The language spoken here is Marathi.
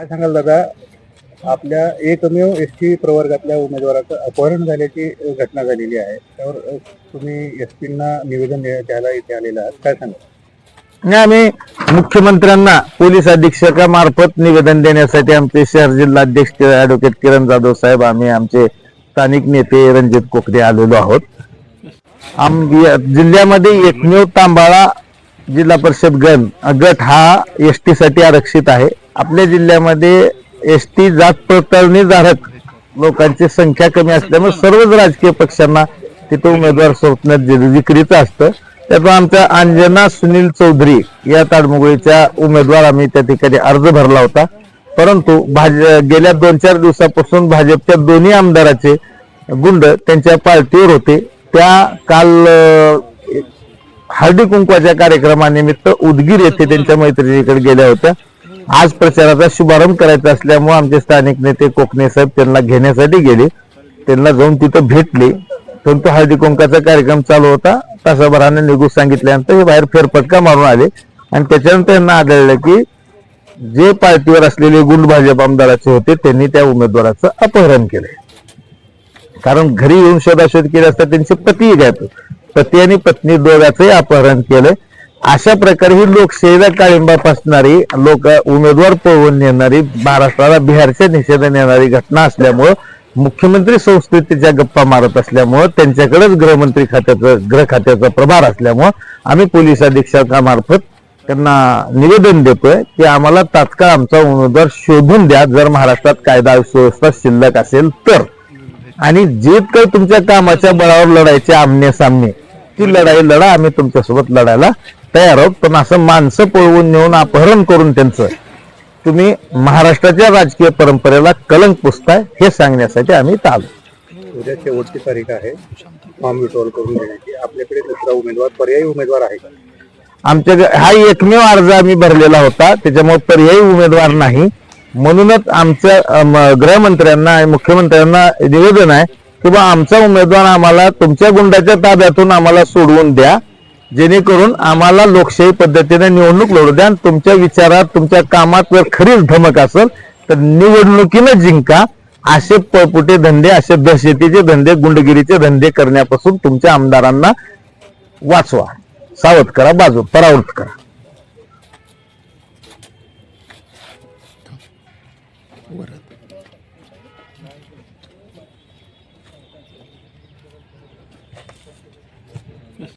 काय सांगाल दादा? आपल्या एकमेव एस टी प्रवर्गातल्या उमेदवाराचं अपहरण झाल्याची घटना झालेली आहे. त्यावर तुम्ही एस पींना निवेदन द्या- द्यायला इथे आलेला आहात. काय सांगाल? नाही आम्ही मुख्यमंत्र्यांना पोलीस अधीक्षकामार्फत निवेदन देण्यासाठी आमचे शहर जिल्हा अध्यक्ष ऍडव्होकेट किरण जाधव साहेब आम्ही आमचे स्थानिक नेते रणजित कोकडे आलेलो आहोत. आम या जिल्ह्यामध्ये एकमेव तांबाळा जिल्हा परिषद गण गट हा एस टी साठी आरक्षित आहे. आपल्या जिल्ह्यामध्ये एस टी जात पडताळणी धारक लोकांची संख्या कमी असल्यामुळे सर्वच राजकीय पक्षांना तिथं उमेदवार स्वप्नात विक्रीचं असतं त्यातून आमच्या अंजना सुनील चौधरी या ताडमुगळीच्या उमेदवार आम्ही त्या ठिकाणी अर्ज भरला होता. परंतु भाज गेल्या दोन चार दिवसापासून भाजपच्या दोन्ही आमदाराचे गुंड त्यांच्या पार्टीवर होते. त्या काल हळदी कुंकवाच्या कार्यक्रमानिमित्त उदगीर येथे त्यांच्या मैत्रिणीकडे गेल्या होत्या. आज प्रचाराचा शुभारंभ करायचा असल्यामुळे आमचे स्थानिक नेते कोकणे साहेब त्यांना घेण्यासाठी गेले. त्यांना जाऊन तिथं भेटले. परंतु हळदी कुंकाचा कार्यक्रम चालू होता. तासाभराने निघू सांगितल्यानंतर हे बाहेर फेरफटका मारून आले. आणि त्याच्यानंतर त्यांना आढळलं की जे पार्टीवर असलेले गुंड भाजप आमदाराचे होते त्यांनी त्या उमेदवाराचं अपहरण केलंय. कारण घरी येऊन शोधाशोध केली असता त्यांचे पती गायब पती आणि पत्नी दोघांचंही अपहरण केलंय. अशा प्रकारे ही लोकशाहीला काळिंबा फसणारी लोक उमेदवार पळवून नेणारी महाराष्ट्राला बिहारच्या निषेधाने येणारी घटना असल्यामुळं मुख्यमंत्री संस्कृतीच्या गप्पा मारत असल्यामुळं त्यांच्याकडेच गृहमंत्री खात्याचं गृह खात्याचा प्रभार असल्यामुळं आम्ही पोलीस अधीक्षकामार्फत त्यांना निवेदन देतोय की आम्हाला तात्काळ आमचा उमेदवार शोधून द्या. जर महाराष्ट्रात कायदा सुव्यवस्था शिल्लक असेल तर. आणि जे काही तुमच्या कामाच्या बळावर लढायचे आमने सामने ती लढाई लढा आम्ही तुमच्यासोबत लढायला तयार आहोत. पण असं माणसं पळवून नेऊन अपहरण करून त्यांचं. तुम्ही महाराष्ट्राच्या राजकीय परंपरेला कलंक पुसताय हे सांगण्यासाठी आम्ही आलो. उद्या शेवटची तारीख आहे. फॉर्म विड्रॉल करून देण्याची. आपल्याकडे दुसरा उमेदवार पर्यायी उमेदवार आहे का? आमच्या हा एकमेव अर्ज आम्ही भरलेला होता. त्याच्यामुळे पर्यायी उमेदवार नाही. म्हणूनच आमच्या गृहमंत्र्यांना आणि मुख्यमंत्र्यांना निवेदन आहे की बा आमचा उमेदवार आम्हाला तुमच्या गुंडाच्या ताब्यातून आम्हाला सोडवून द्या. जेणेकरून आम्हाला लोकशाही पद्धतीने निवडणूक लढू द्या. तुमच्या विचारात तुमच्या कामात जर खरीच धमक असेल तर निवडणुकीनं जिंका. असे पळपुटे धंदे असे दहशतीचे धंदे गुंडगिरीचे धंदे करण्यापासून तुमच्या आमदारांना वाचवा. सावध करा बाजू परावृत करा.